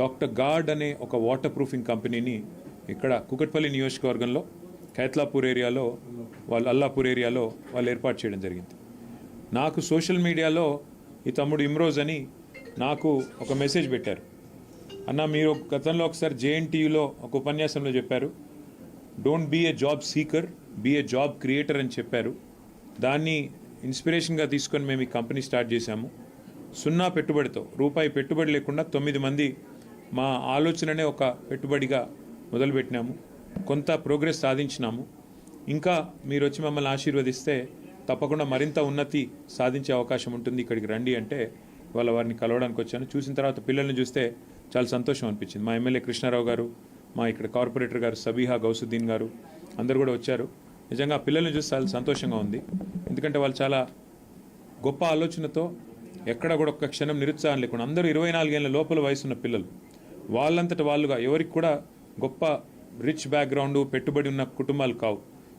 Doctor gourd అనే ఒక water proofing కంపెనీని ఇక్కడ కుకట్పల్లి నియోజకవర్గంలో ఖైత్లాపూర్ ఏరియాలో వాళ్ళు అల్లాపూర్ ఏరియాలో వాళ్ళు ఏర్పాటు చేయడం జరిగింది. నాకు సోషల్ మీడియాలో ఈ తమ్ముడు ఇమ్రోజ్ అని నాకు ఒక మెసేజ్ పెట్టారు. అన్న మీరు గతంలో ఒకసారి జేఎన్టీయూలో ఒక ఉపన్యాసంలో చెప్పారు don't be a job seeker be a job creator అని చెప్పారు. దాన్ని ఇన్స్పిరేషన్గా తీసుకొని మేము ఈ కంపెనీ స్టార్ట్ చేశాము. సున్నా పెట్టుబడితో రూపాయి పెట్టుబడి లేకుండా తొమ్మిది మంది మా ఆలోచననే ఒక పెట్టుబడిగా మొదలుపెట్టినాము. కొంత ప్రోగ్రెస్ సాధించినాము. ఇంకా మీరు వచ్చి మమ్మల్ని ఆశీర్వదిస్తే తప్పకుండా మరింత ఉన్నతి సాధించే అవకాశం ఉంటుంది ఇక్కడికి రండి అంటే వాళ్ళ వారిని కలవడానికి వచ్చాను. చూసిన తర్వాత పిల్లల్ని చూస్తే చాలా సంతోషం అనిపించింది. మా ఎమ్మెల్యే కృష్ణారావు గారు మా ఇక్కడ కార్పొరేటర్ గారు సబీహా గౌసుద్దీన్ గారు అందరు కూడా వచ్చారు. నిజంగా పిల్లల్ని చూస్తే చాలా సంతోషంగా ఉంది. ఎందుకంటే వాళ్ళు చాలా గొప్ప ఆలోచనతో ఎక్కడ కూడా ఒక్క క్షణం నిరుత్సాహం లేకుండా అందరూ ఇరవై నాలుగేళ్ళ లోపల వయసున్న పిల్లలు. వాళ్ళంతట వాళ్ళుగా ఎవరికి కూడా గొప్ప రిచ్ బ్యాక్గ్రౌండ్ పెట్టుబడి ఉన్న కుటుంబాలు కావు.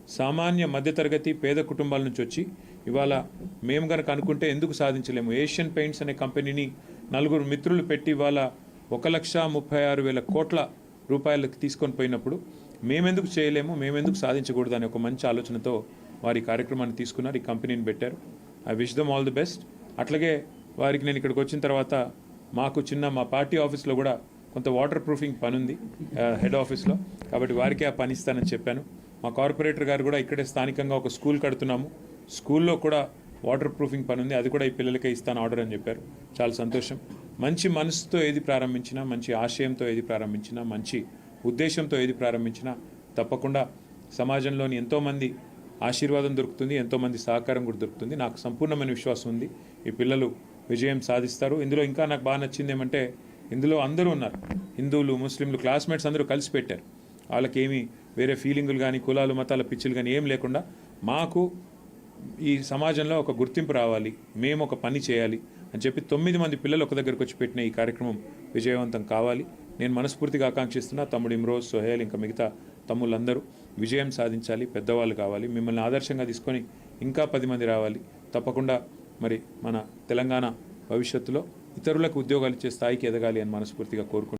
సామాన్య మధ్యతరగతి పేద కుటుంబాల నుంచి వచ్చి ఇవాళ మేము కనుక అనుకుంటే ఎందుకు సాధించలేము? ఏషియన్ పెయింట్స్ అనే కంపెనీని నలుగురు మిత్రులు పెట్టి ఇవాళ ఒక లక్ష ముప్పై ఆరు వేల కోట్ల రూపాయలకు తీసుకొని పోయినప్పుడు మేమెందుకు చేయలేము? మేమెందుకు సాధించకూడదు అనే ఒక మంచి ఆలోచనతో వారి కార్యక్రమాన్ని తీసుకున్నారు ఈ కంపెనీని పెట్టారు. I wish them all the best. అట్లాగే వారికి నేను ఇక్కడికి వచ్చిన తర్వాత మాకు చిన్న మా పార్టీ ఆఫీస్లో కూడా కొంత వాటర్ ప్రూఫింగ్ పని ఉంది హెడ్ ఆఫీస్లో కాబట్టి వారికే ఆ పని ఇస్తానని చెప్పాను. మా కార్పొరేటర్ గారు కూడా ఇక్కడే స్థానికంగా ఒక స్కూల్ కడుతున్నాము. స్కూల్లో కూడా వాటర్ ప్రూఫింగ్ పని ఉంది అది కూడా ఈ పిల్లలకే ఇస్తాను ఆర్డర్ అని చెప్పారు. చాలా సంతోషం. మంచి మనసుతో ఏది ప్రారంభించినా మంచి ఆశయంతో ఏది ప్రారంభించినా మంచి ఉద్దేశంతో ఏది ప్రారంభించినా తప్పకుండా సమాజంలోని ఎంతోమంది ఆశీర్వాదం దొరుకుతుంది ఎంతోమంది సహకారం కూడా దొరుకుతుంది. నాకు సంపూర్ణమైన విశ్వాసం ఉంది. ఈ పిల్లలు విజయం సాధిస్తారు. ఇందులో ఇంకా నాకు బాగా నచ్చింది ఏమంటే ఇందులో అందరూ ఉన్నారు. హిందువులు ముస్లింలు క్లాస్మేట్స్ అందరూ కలిసి పెట్టారు. వాళ్ళకి వేరే ఫీలింగులు కానీ కులాలు మతాల పిచ్చులు కానీ ఏం లేకుండా మాకు ఈ సమాజంలో ఒక గుర్తింపు రావాలి మేము ఒక పని చేయాలి అని చెప్పి తొమ్మిది మంది పిల్లలు ఒక దగ్గరకు వచ్చి పెట్టిన ఈ కార్యక్రమం విజయవంతం కావాలి. నేను మనస్ఫూర్తిగా ఆకాంక్షిస్తున్నా తమ్ముడు ఇమ్రోజ్ సోహేల్ ఇంకా మిగతా తమ్ముళ్ళందరూ విజయం సాధించాలి పెద్దవాళ్ళు కావాలి మిమ్మల్ని ఆదర్శంగా తీసుకొని ఇంకా పది మంది రావాలి. తప్పకుండా మరి మన తెలంగాణ భవిష్యత్తులో ఇతరులకు ఉద్యోగాలు ఇచ్చే స్థాయికి ఎదగాలి అని మనస్ఫూర్తిగా కోరుకుంటున్నాను.